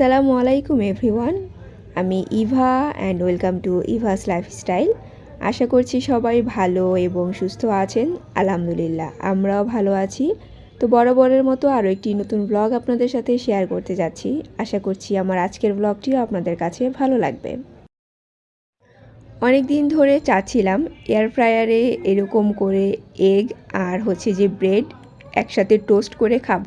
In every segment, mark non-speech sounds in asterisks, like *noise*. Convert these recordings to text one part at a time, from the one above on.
আসসালামু আলাইকুম, এভরিওয়ান। আমি Eva and welcome to Eva's lifestyle আশা করছি সবাই ভালো এবং সুস্থ আছেন, আলহামদুলিল্লাহ, আমরাও ভালো আছি। তো বরাবরের মতো আরও একটি নতুন ব্লগ আপনাদের সাথে শেয়ার করতে যাচ্ছি। আশা করছি আমার আজকের ব্লগটিও আপনাদের কাছে ভালো লাগবে। অনেক দিন ধরে চাচ্ছিলাম এয়ার ফ্রায়ারে এরকম করে এগ আর হচ্ছে যে ব্রেড একসাথে টোস্ট করে খাব।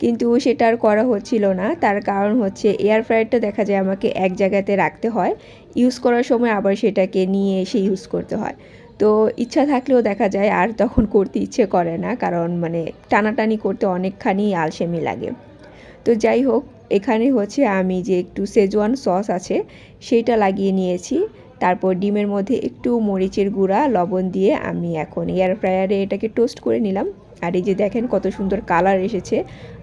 কিন্তু সেটা আর করা হচ্ছিল না। তার কারণ হচ্ছে এয়ার ফ্রায়ারটা দেখা যায় আমাকে এক জায়গাতে রাখতে হয়। ইউজ করার সময় আবার সেটাকে নিয়ে এসে ইউজ করতে হয়। তো ইচ্ছা থাকলেও দেখা যায় আর তখন করতে ইচ্ছে করে না, কারণ মানে টানাটানি করতে অনেকখানি আলসেমি লাগে। তো যাই হোক, এখানে হচ্ছে আমি যে একটু সেজওয়ান সস আছে সেইটা লাগিয়ে নিয়েছি। তারপর ডিমের মধ্যে একটু মরিচের গুঁড়া, লবণ দিয়ে আমি এখন এয়ার ফ্রায়ারে এটাকে টোস্ট করে নিলাম। আর এই যে দেখেন কত সুন্দর কালার এসেছে।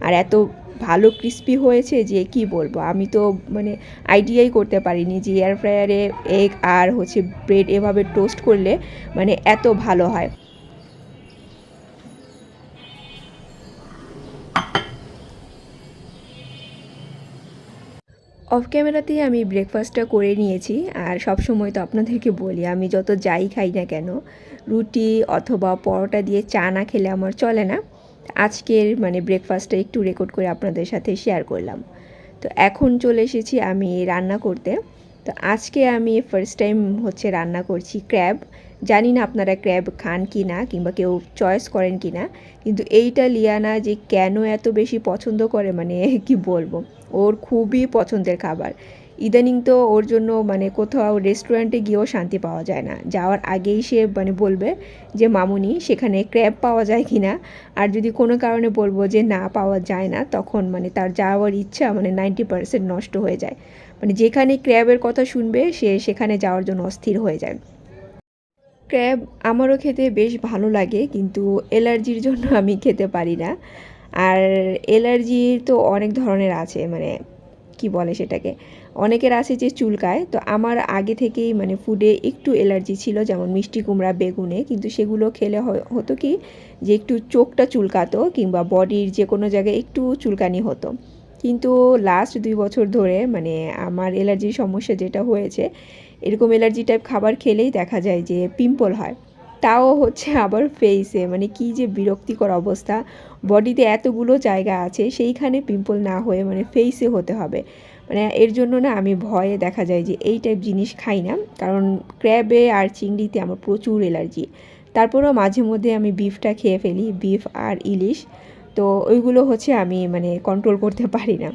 আর এত ভালো ক্রিস্পি হয়েছে যে কি বলব? আমি তো মানে আইডিয়াই করতে পারিনি যে এয়ার ফ্রায়ারে এগ আর হচ্ছে ব্রেড এভাবে টোস্ট করলে মানে এত ভালো হয়। অফ ক্যামেরাতেই আমি ব্রেকফাস্টটা করে নিয়েছি। আর সব সময় তো আপনাদেরকে বলি, আমি যত যাই খাই না কেন, রুটি অথবা পরোটা দিয়ে চা না খেলে আমার চলে না। আজকের মানে ব্রেকফাস্টটা একটু রেকর্ড করে আপনাদের সাথে শেয়ার করলাম। তো এখন চলে এসেছি আমি রান্না করতে। তো আজকে আমি ফার্স্ট টাইম হচ্ছে রান্না করছি ক্র্যাব জানি না আপনারা ক্র্যাব খান কি না কিংবা কেউ চয়েস করেন কি না কিন্তু এইটা লিয়ানা যে কেন এত বেশি পছন্দ করে মানে কি বলব? ওর খুবই পছন্দের খাবার। ইদানিং তো ওর জন্য মানে কোথাও রেস্টুরেন্টে গিয়েও শান্তি পাওয়া যায় না। যাওয়ার আগেই সে মানে বলবে যে, মামুনি, সেখানে ক্র্যাব পাওয়া যায় কি না আর যদি কোনো কারণে বলব যে, না, পাওয়া যায় না, তখন মানে তার যাওয়ার ইচ্ছা মানে নাইনটি পার্সেন্ট নষ্ট হয়ে যায়। মানে যেখানে ক্র্যাবের কথা শুনবে, সে সেখানে যাওয়ার জন্য অস্থির হয়ে যায়। ক্র্যাব আমারও খেতে বেশ ভালো লাগে, কিন্তু অ্যালার্জির জন্য আমি খেতে পারি না। আর অ্যালার্জি তো অনেক ধরনের আছে মানে কি বলে সেটাকে? অনেকের আছে যে চুলকায়, তো আমার আগে থেকেই মানে ফুডে একটু অ্যালার্জি ছিল, যেমন মিষ্টি কুমড়া, বেগুনে, কিন্তু সেগুলো খেলে হতো কি যে একটু চোখটা চুলকাতো কিংবা বডির যে কোনো জায়গায় একটু চুলকানি হতো। কিন্তু লাস্ট দুই বছর ধরে মানে আমার অ্যালার্জির সমস্যা যেটা হয়েছে, এরকম অ্যালার্জি টাইপ খাবার খেলেই দেখা যায় যে পিম্পল হয়। তাও হচ্ছে আবার ফেসে মানে কি যে বিরক্তিকর অবস্থা। বডিতে এতগুলো জায়গা আছে, সেইখানে পিম্পল না হয়ে মানে ফেসে হতে হবে। মানে এর জন্য না আমি ভয়ে দেখা যায় যে এই টাইপ জিনিস খাই না, কারণ ক্র্যাবে আর চিংড়িতে আমার প্রচুর অ্যালার্জি তারপরেও মাঝে মধ্যে আমি বিফটা খেয়ে ফেলি বিফ আর ইলিশ। তো ওইগুলো হচ্ছে আমি মানে কন্ট্রোল করতে পারি না।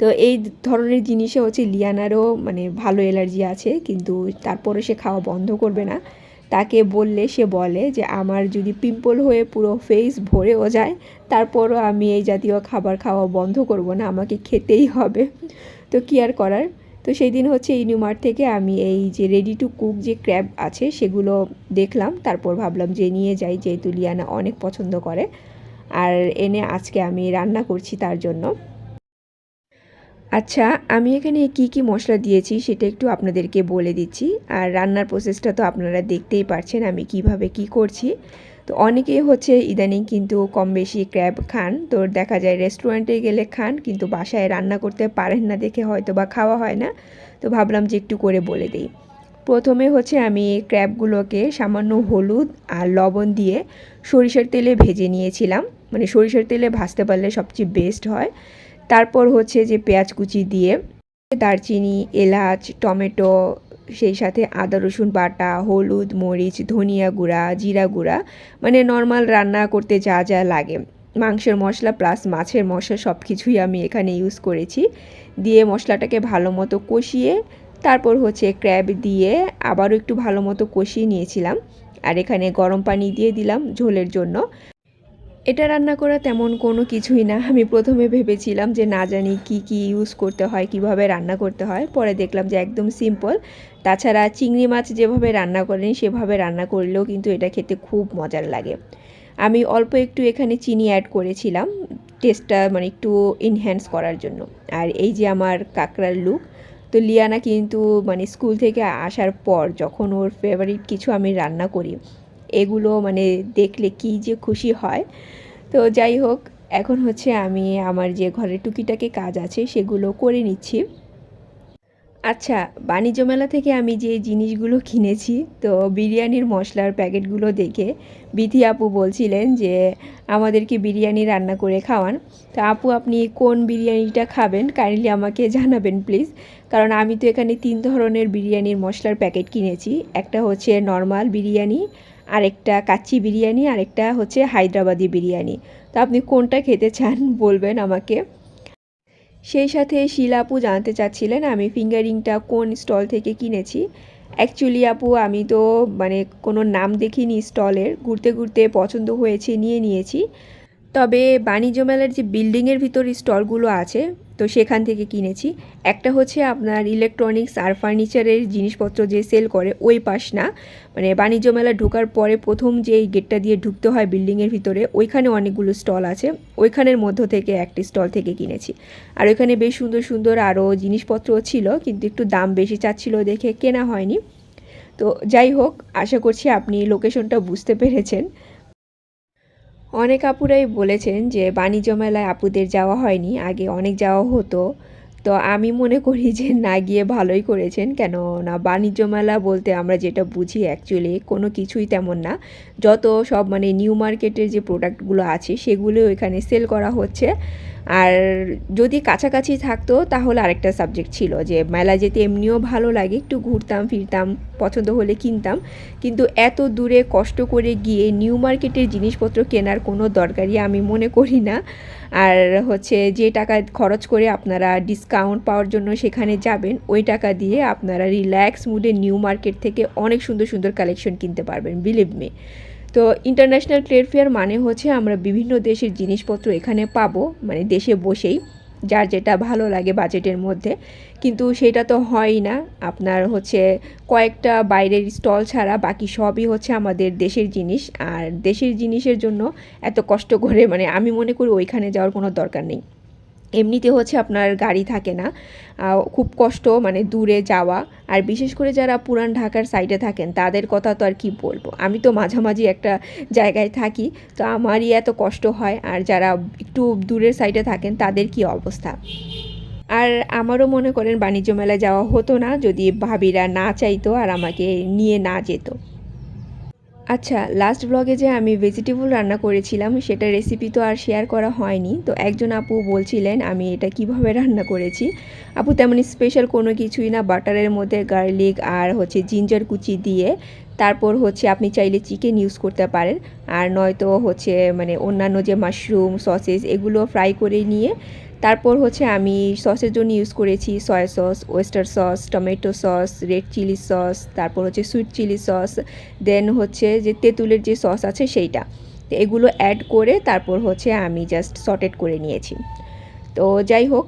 তো এই ধরনের জিনিসে হচ্ছে লিয়ানারও মানে ভালো অ্যালার্জি আছে, কিন্তু তারপরে সে খাওয়া বন্ধ করবে না। তাকে বললে, সে বলে যে, আমার যদি পিম্পল হয়ে পুরো ফেস ভরেও যায়, তারপরও আমি এই জাতীয় খাবার খাওয়া বন্ধ করব না, আমাকে খেতেই হবে। তো কি আর করার? তো সেই দিন হচ্ছে ইউনিমার্ট থেকে আমি এই যে রেডি টু কুক যে ক্র্যাব আছে, সেগুলো দেখলাম। তারপর ভাবলাম যে, নিয়ে যাই, যেহেতু লিয়ানা অনেক পছন্দ করে। আর এনে আজকে আমি রান্না করছি তার জন্য। আচ্ছা আমি এখানে কি কি মশলা দিয়েছি সেটা একটু আপনাদেরকে বলে দিচ্ছি। আর রান্নার প্রসেসটা তো আপনারা দেখতেই পারছেন আমি কীভাবে কি করছি। তো অনেকেই হচ্ছে ইদানিং কিন্তু কম বেশি ক্র্যাব খান। তো দেখা যায় রেস্টুরেন্টে গেলে খান, কিন্তু বাসায় রান্না করতে পারেন না দেখে হয়তো বা খাওয়া হয় না। তো ভাবলাম যে একটু করে বলে দিই। প্রথমে হচ্ছে আমি ক্র্যাবগুলোকে সামান্য হলুদ আর লবণ দিয়ে সরিষার তেলে ভেজে নিয়েছিলাম। মানে সরিষার তেলে ভাজতে পারলে সবচেয়ে বেস্ট হয়। তারপর হচ্ছে যে পেঁয়াজ কুচি দিয়ে দারচিনি, এলাচ, টমেটো, সেই সাথে আদা, রসুন বাটা, হলুদ, মরিচ, ধনিয়া গুঁড়া, জিরা গুঁড়া মানে নর্মাল রান্না করতে যা যা লাগে। মাংসের মশলা প্লাস মাছের মশলা সব কিছুই আমি এখানে ইউজ করেছি। দিয়ে মশলাটাকে ভালো মতো কষিয়ে তারপর হচ্ছে ক্র্যাব দিয়ে আবারও একটু ভালো মতো কষিয়ে নিয়েছিলাম। আর এখানে গরম পানি দিয়ে দিলাম ঝোলের জন্য। এটা রান্না করা তেমন কোনো কিছুই না। আমি প্রথমে ভেবেছিলাম যে না জানি কি কি ইউজ করতে হয়, কীভাবে রান্না করতে হয়। পরে দেখলাম যে একদম সিম্পল তাছাড়া চিংড়ি মাছ যেভাবে রান্না করেন, সেভাবে রান্না করলেও কিন্তু এটা খেতে খুব মজার লাগে। আমি অল্প একটু এখানে চিনি অ্যাড করেছিলাম টেস্টটা মানে একটু ইনহ্যান্স করার জন্য। আর এই যে আমার কাঁকড়ার লুক তো লিয়ানা কিন্তু মানে স্কুল থেকে আসার পর যখন ওর ফেভারিট কিছু আমি রান্না করি, এগুলো মানে দেখলে কি যে খুশি হয়। তো যাই হোক, এখন হচ্ছে আমি আমার যে ঘরের টুকিটাকি কাজ আছে সেগুলো করে নিচ্ছি। আচ্ছা বাণিজ্য মেলা থেকে আমি যে জিনিসগুলো কিনেছি, তো বিরিয়ানির মশলার প্যাকেটগুলো দেখে বিথি আপু বলছিলেন যে আমাদেরকে বিরিয়ানি রান্না করে খাওয়ান। তো আপু, আপনি কোন বিরিয়ানিটা খাবেন? কাইন্ডলি আমাকে জানাবেন, প্লিজ। কারণ আমি তো এখানে তিন ধরনের বিরিয়ানির মশলার প্যাকেট কিনেছি। একটা হচ্ছে নর্মাল বিরিয়ানি আরেকটা কাচ্চি বিরিয়ানি, আরেকটা হচ্ছে হায়দ্রাবাদি বিরিয়ানি। তো আপনি কোনটা খেতে চান *laughs* বলবেন আমাকে। সেই সাথে শিলা আপু জানতে চাচ্ছিলেন, আমি ফিঙ্গারিংটা কোন স্টল থেকে কিনেছি। অ্যাকচুয়ালি আপু, আমি তো মানে কোনো নাম দেখিনি স্টলের, ঘুরতে ঘুরতে পছন্দ হয়েছে, নিয়ে নিয়েছি। তবে বাণিজ্য মেলার যে বিল্ডিংয়ের ভিতর স্টলগুলো আছে, তো সেখান থেকে কিনেছি। একটা হচ্ছে আপনার ইলেকট্রনিক্স আর ফার্নিচারের জিনিসপত্র যে সেল করে, ওই পাশ না। মানে বাণিজ্য মেলা ঢোকার পরে প্রথম যে এই গেটটা দিয়ে ঢুকতে হয় বিল্ডিংয়ের ভিতরে, ওইখানে অনেকগুলো স্টল আছে। ওইখানের মধ্য থেকে একটি স্টল থেকে কিনেছি। আর ওইখানে বেশ সুন্দর সুন্দর আরও জিনিসপত্রও ছিল, কিন্তু একটু দাম বেশি চাচ্ছিল দেখে কেনা হয়নি। তো যাই হোক, আশা করছি আপনি লোকেশনটা বুঝতে পেরেছেন। অনেক আপুরাই বলেছেন যে বাণিজ্য মেলায় আপুদের যাওয়া হয়নি, আগে অনেক যাওয়া হতো। তো আমি মনে করি যে না গিয়ে ভালোই করেছেন কেন না বাণিজ্য মেলা বলতে আমরা যেটা বুঝি অ্যাকচুয়ালি কোনো কিছুই তেমন না। যত সব মানে নিউ মার্কেটের যে প্রোডাক্টগুলো আছে, সেগুলো এখানে সেল করা হচ্ছে। আর যদি কাছাকাছি থাকতো, তাহলে আরেকটা সাবজেক্ট ছিল যে মেলা যেতে এমনিও ভালো লাগে, একটু ঘুরতাম, ফিরতাম, পছন্দ হলে কিনতাম। কিন্তু এত দূরে কষ্ট করে গিয়ে নিউ মার্কেটের জিনিসপত্র কেনার কোনো দরকারই আমি মনে করি না। আর হচ্ছে যে টাকা খরচ করে আপনারা ডিসকাউন্ট পাওয়ার জন্য সেখানে যাবেন, ওই টাকা দিয়ে আপনারা রিল্যাক্স মুডে নিউ মার্কেট থেকে অনেক সুন্দর সুন্দর কালেকশন কিনতে পারবেন বিলিভ মি তো ইন্টারন্যাশনাল ট্রেড ফেয়ার মানে হচ্ছে আমরা বিভিন্ন দেশের জিনিসপত্র এখানে পাবো মানে দেশে বসেই, যার যেটা ভালো লাগে বাজেটের মধ্যে। কিন্তু সেটা তো হয়ই না। আপনার হচ্ছে কয়েকটা বাইরের স্টল ছাড়া বাকি সবই হচ্ছে আমাদের দেশের জিনিস। আর দেশের জিনিসের জন্য এত কষ্ট করে মানে আমি মনে করি ওইখানে যাওয়ার কোনো দরকার নেই। এমনিতে হচ্ছে আপনার গাড়ি থাকে না। খুব কষ্ট মানে দূরে যাওয়া। আর বিশেষ করে যারা পুরান ঢাকার সাইডে থাকেন, তাদের কথা তো আর কি বলব? আমি তো মাঝামাঝি একটা জায়গায় থাকি, তো আমারই এত কষ্ট হয়। আর যারা একটু দূরের সাইডে থাকেন, তাদের কি অবস্থা? আর আমারও মনে করেন বাণিজ্য মেলায় যাওয়া হতো না, যদি ভাবিরা না চাইতো আর আমাকে নিয়ে না যেত। আচ্ছা লাস্ট ব্লগে যে আমি ভেজিটেবল রান্না করেছিলাম, সেটা রেসিপি তো আর শেয়ার করা হয়নি। তো একজন আপু বলছিলেন, আমি এটা কীভাবে রান্না করেছি? আপু তেমন স্পেশাল কোনো কিছুই না, বাটারের মধ্যে গার্লিক আর হচ্ছে জিঞ্জার কুচি দিয়ে, তারপর হচ্ছে আপনি চাইলে চিকেন ইউজ করতে পারেন। আর নয়তো হচ্ছে মানে অন্যান্য যে মাশরুম সসেস এগুলো ফ্রাই করে নিয়ে তারপর হচ্ছে আমি সসের জন্য ইউজ করেছি soya sauce oyster sauce tomato sauce red chilli sauce তারপর হচ্ছে সুইট চিলি সস দেন হচ্ছে যে তেঁতুলের যে সস আছে সেইটা। তো এগুলো অ্যাড করে তারপর হচ্ছে আমি জাস্ট সটেড করে নিয়েছি। তো যাই হোক,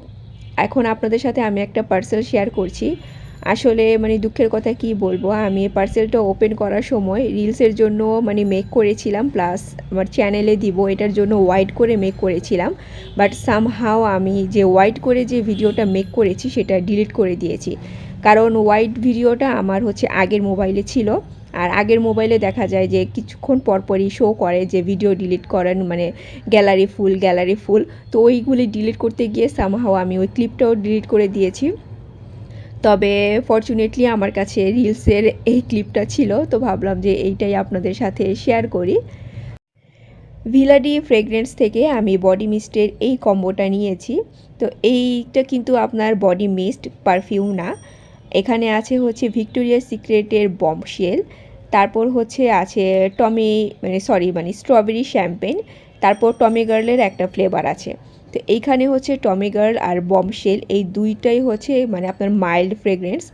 এখন আপনাদের সাথে আমি একটা পার্সেল শেয়ার করছি। আসলে মানে দুঃখের কথা কি বলব, আমি পার্সেলটা ওপেন করার সময় রিলসের জন্য মানে মেক করেছিলাম প্লাস আমার চ্যানেলে দিব, এটার জন্য ওয়াইড করে মেক করেছিলাম বাট সামহাও আমি যে ওয়াইড করে যে ভিডিওটা মেক করেছি, সেটা ডিলিট করে দিয়েছি। কারণ ওয়াইড ভিডিওটা আমার হচ্ছে আগের মোবাইলে ছিল, আর আগের মোবাইলে দেখা যায় যে কিছুক্ষণ পরপরই শো করে যে ভিডিও ডিলিট করেন মানে গ্যালারি ফুল গ্যালারি ফুল তো ওইগুলি ডিলিট করতে গিয়ে সামহাও আমি ওই ক্লিপটাও ডিলিট করে দিয়েছি। তবে ফর্চুনেটলি আমার কাছে রিলসের এই ক্লিপটা ছিল, তো ভাবলাম যে এইটাই আপনাদের সাথে শেয়ার করি। ভিলাডি ফ্রেগরেন্স থেকে আমি বডি মিস্টের এই কম্বোটা নিয়েছি। তো এইটা কিন্তু আপনার বডি মিস্ট পারফিউম না। এখানে আছে হচ্ছে ভিক্টোরিয়া সিক্রেটের বমশেল তারপর হচ্ছে আছে টমি মানে সরি মানে স্ট্রবেরি শ্যাম্পেন তারপর টমি গার্লের একটা ফ্লেভার আছে। তো এইখানে হচ্ছে টমি গার্ল আর বমশেল এই দুইটাই হচ্ছে মানে আপনার মাইল্ড ফ্রেগরেন্স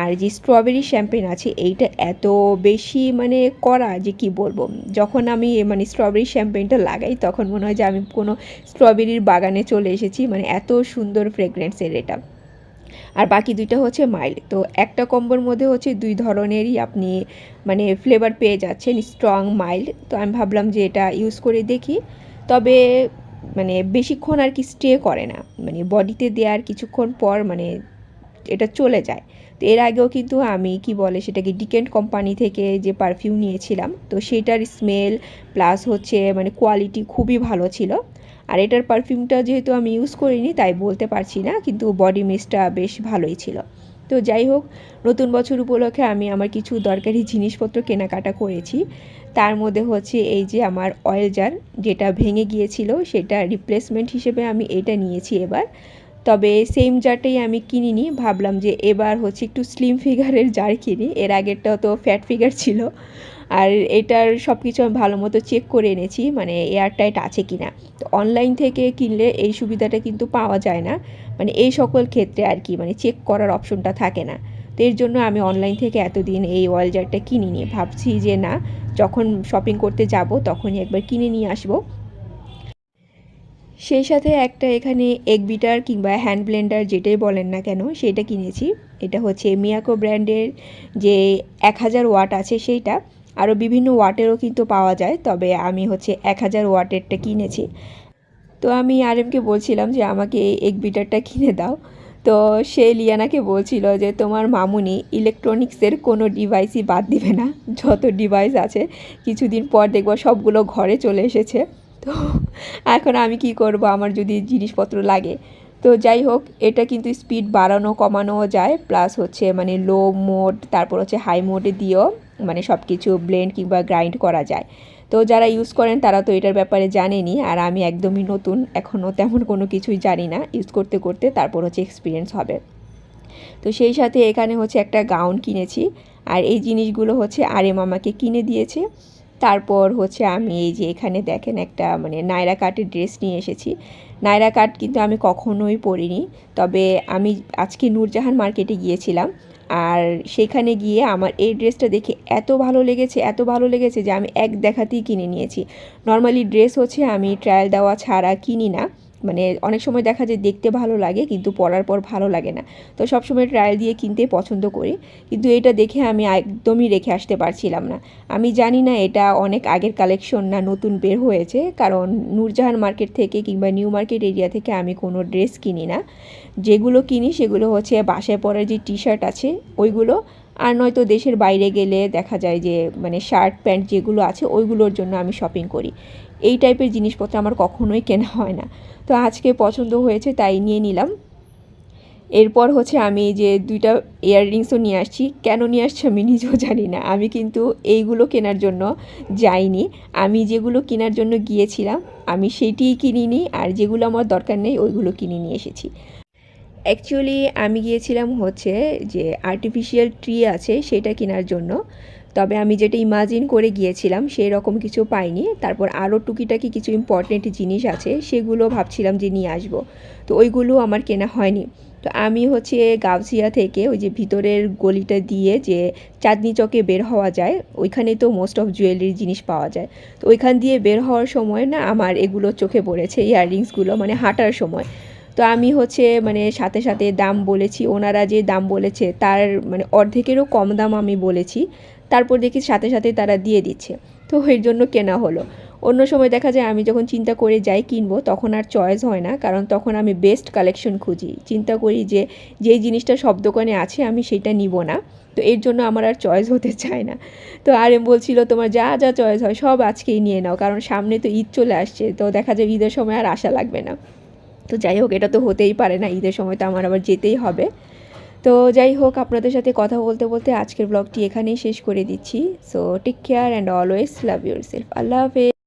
আর যে স্ট্রবেরি শ্যাম্পেন আছে, এইটা এত বেশি মানে করা যে কি বলব? যখন আমি মানে স্ট্রবেরি শ্যাম্পেনটা লাগাই, তখন মনে হয় যে আমি কোনো স্ট্রবেরির বাগানে চলে এসেছি মানে এত সুন্দর ফ্রেগরেন্সের এটা। আর বাকি দুইটা হচ্ছে মাইল্ড। তো একটা কম্বোর মধ্যে হচ্ছে দুই ধরনেরই আপনি মানে ফ্লেভার পেয়ে যাচ্ছেন স্ট্রং মাইল্ড। তো আমি ভাবলাম যে এটা ইউজ করে দেখি। তবে মানে বেশিক্ষণ আর কি স্টে করে না। মানে বডিতে দেওয়ার কিছুক্ষণ পর মানে এটা চলে যায়। তো এর আগেও কিন্তু আমি কি বলে সেটাকে ডিকেন্ট কোম্পানি থেকে যে পারফিউম নিয়েছিলাম, তো সেটার স্মেল প্লাস হচ্ছে মানে কোয়ালিটি খুবই ভালো ছিল। আর এটার পারফিউমটা যেহেতু আমি ইউজ করিনি, তাই বলতে পারছি না, কিন্তু বডি মিস্টটা বেশ ভালোই ছিল। তো যাই হোক, নতুন বছর উপলক্ষে আমি আমার কিছু দরকারি জিনিসপত্র কেনাকাটা করেছি। তার মধ্যে হচ্ছে এই যে আমার অয়েল জার যেটা ভেঙে গিয়েছিল, সেটা রিপ্লেসমেন্ট হিসেবে আমি এটা নিয়েছি এবার। তবে সেম জারটাই আমি কিনিনি, ভাবলাম যে এবার হচ্ছে একটু স্লিম ফিগারের জার কিনি। এর আগেরটা তো ফ্যাট ফিগার ছিল। আর এটার সব কিছু আমি ভালো মতো চেক করে এনেছি মানে এয়ারটাইট আছে কি না তো অনলাইন থেকে কিনলে এই সুবিধাটা কিন্তু পাওয়া যায় না। মানে এই সকল ক্ষেত্রে আর কি মানে চেক করার অপশনটা থাকে না। তো এর জন্য আমি অনলাইন থেকে এতদিন এই অয়েল জারটা কিনিনি। ভাবছি যে না, যখন শপিং করতে যাব তখনই একবার কিনে নিয়ে আসব। সেই সাথে একটা এখানে এগ বিটার কিংবা হ্যান্ড ব্লেন্ডার যেটাই বলেন না কেন, সেটা কিনেছি। এটা হচ্ছে মিয়াকো ব্র্যান্ডের যে এক হাজার ওয়াট আছে সেইটা। আরও বিভিন্ন ওয়াটেরও কিন্তু পাওয়া যায়, তবে আমি হচ্ছে এক হাজার ওয়াটেরটা কিনেছি। তো আমি আর এমকে বলছিলাম যে, আমাকে এই এগ বিটারটা কিনে দাও। তো সে লিয়ানাকে বলছিল যে, তোমার মামুনি ইলেকট্রনিক্সের কোনো ডিভাইসই বাদ দিবে না। যত ডিভাইস আছে, কিছুদিন পর দেখব সবগুলো ঘরে চলে এসেছে। তো এখন আমি কি করব? আমার যদি জিনিসপত্র লাগে। তো যাই হোক, এটা কিন্তু স্পিড বাড়ানো, কমানোও যায় প্লাস হচ্ছে মানে লো মোড তারপর হচ্ছে হাই মোডে দিয়েও মানে সব কিছু ব্লেন্ড কিংবা গ্রাইন্ড করা যায়। তো যারা ইউজ করেন, তারা তো এটার ব্যাপারে জানেনি আর আমি একদমই নতুন, এখনও তেমন কোনো কিছুই জানি না। ইউজ করতে করতে তারপর হচ্ছে এক্সপিরিয়েন্স হবে। তো সেই সাথে এখানে হচ্ছে একটা গাউন কিনেছি। আর এই জিনিসগুলো হচ্ছে আরেম আমাকে কিনে দিয়েছে। তারপর হচ্ছে আমি এই যে এখানে দেখেন একটা মানে নায়রা কাটের ড্রেস নিয়ে এসেছি। নায়রা কাট কিন্তু আমি কখনোই পরিনি। তবে আমি আজকে নূরজাহান মার্কেটে গিয়েছিলাম। আর সেখানে গিয়ে আমার এই ড্রেসটা দেখে এত ভালো লেগেছে, এত ভালো লেগেছে যে আমি এক দেখাতেই কিনে নিয়েছি। নর্মালি ড্রেস হচ্ছে আমি ট্রায়াল দেওয়া ছাড়া কিনি না। মানে অনেক সময় দেখা যায় দেখতে ভালো লাগে, কিন্তু পরার পর ভালো লাগে না। তো সবসময় ট্রায়াল দিয়ে কিনতে পছন্দ করি, কিন্তু এটা দেখে আমি একদমই রেখে আসতে পারছিলাম না। আমি জানি না এটা অনেক আগের কালেকশন না নতুন বের হয়েছে, কারণ নূরজাহান মার্কেট থেকে কিংবা নিউ মার্কেট এরিয়া থেকে আমি কোনো ড্রেস কিনি না। যেগুলো কিনি সেগুলো হচ্ছে বাসায় পরার যে টি শার্ট আছে, ওইগুলো, আর নয়তো দেশের বাইরে গেলে দেখা যায় যে মানে শার্ট প্যান্ট যেগুলো আছে, ওইগুলোর জন্য আমি শপিং করি। এই টাইপের জিনিসপত্র আমার কখনোই কেনা হয় না। তো আজকে পছন্দ হয়েছে তাই নিয়ে নিলাম। এরপর হচ্ছে আমি যে দুইটা ইয়াররিংসও নিয়ে আসছি। কেন নিয়ে আসছি আমি নিজেও জানি না। আমি কিন্তু এইগুলো কেনার জন্য যাইনি। আমি যেগুলো কেনার জন্য গিয়েছিলাম, আমি সেটিই কিনিনি আর যেগুলো আমার দরকার নেই ওইগুলো কিনে নিয়ে এসেছি। অ্যাকচুয়ালি আমি গিয়েছিলাম হচ্ছে যে আর্টিফিশিয়াল ট্রি আছে সেটা কেনার জন্য। তবে আমি যেটা ইমাজিন করে গিয়েছিলাম সেই রকম কিছু পাইনি। তারপর আরও টুকিটাকি কিছু ইম্পর্টেন্ট জিনিস আছে, সেগুলো ভাবছিলাম যে নিয়ে আসব। তো ওইগুলো আমার কেনা হয়নি। তো আমি হচ্ছে গাউসিয়া থেকে ওই যে ভিতরের গলিটা দিয়ে যে চাঁদনি চকে বের হওয়া যায় ওইখানে তো মোস্ট অফ জুয়েলারির জিনিস পাওয়া যায়। তো ওইখান দিয়ে বের হওয়ার সময় না আমার এগুলো চোখে পড়েছে ইয়াররিংসগুলো মানে হাঁটার সময়। তো আমি হচ্ছে মানে সাথে সাথে দাম বলেছি, ওনারা যে দাম বলেছে তার মানে অর্ধেকেরও কম দাম আমি বলেছি। তারপর দেখি সাথে সাথে তারা দিয়ে দিচ্ছে। তো এর জন্য কেনা হলো। অন্য সময় দেখা যায় আমি যখন চিন্তা করে যাই কিনবো, তখন আর চয়েস হয় না, কারণ তখন আমি বেস্ট কালেকশন খুঁজি। চিন্তা করি যে, যেই জিনিসটা সব দোকানে আছে, আমি সেটা নিব না। তো এর জন্য আমার আর চয়েস হতে চায় না। তো আর এম বলছিল, তোমার যা যা চয়েস হয়, সব আজকেই নিয়ে নাও, কারণ সামনে তো ঈদ চলে আসছে, তো দেখা যায় ঈদের সময় আর আশা লাগবে না। তো যাই হোক, এটা তো হতেই পারে না, ঈদের সময় তো আমার আবার যেতেই হবে। তো যাই হোক, আপনাদের সাথে কথা বলতে বলতে আজকের ব্লগটি এখানেই শেষ করে দিচ্ছি। So take care and always love yourself আল্লাহ হাফেজ।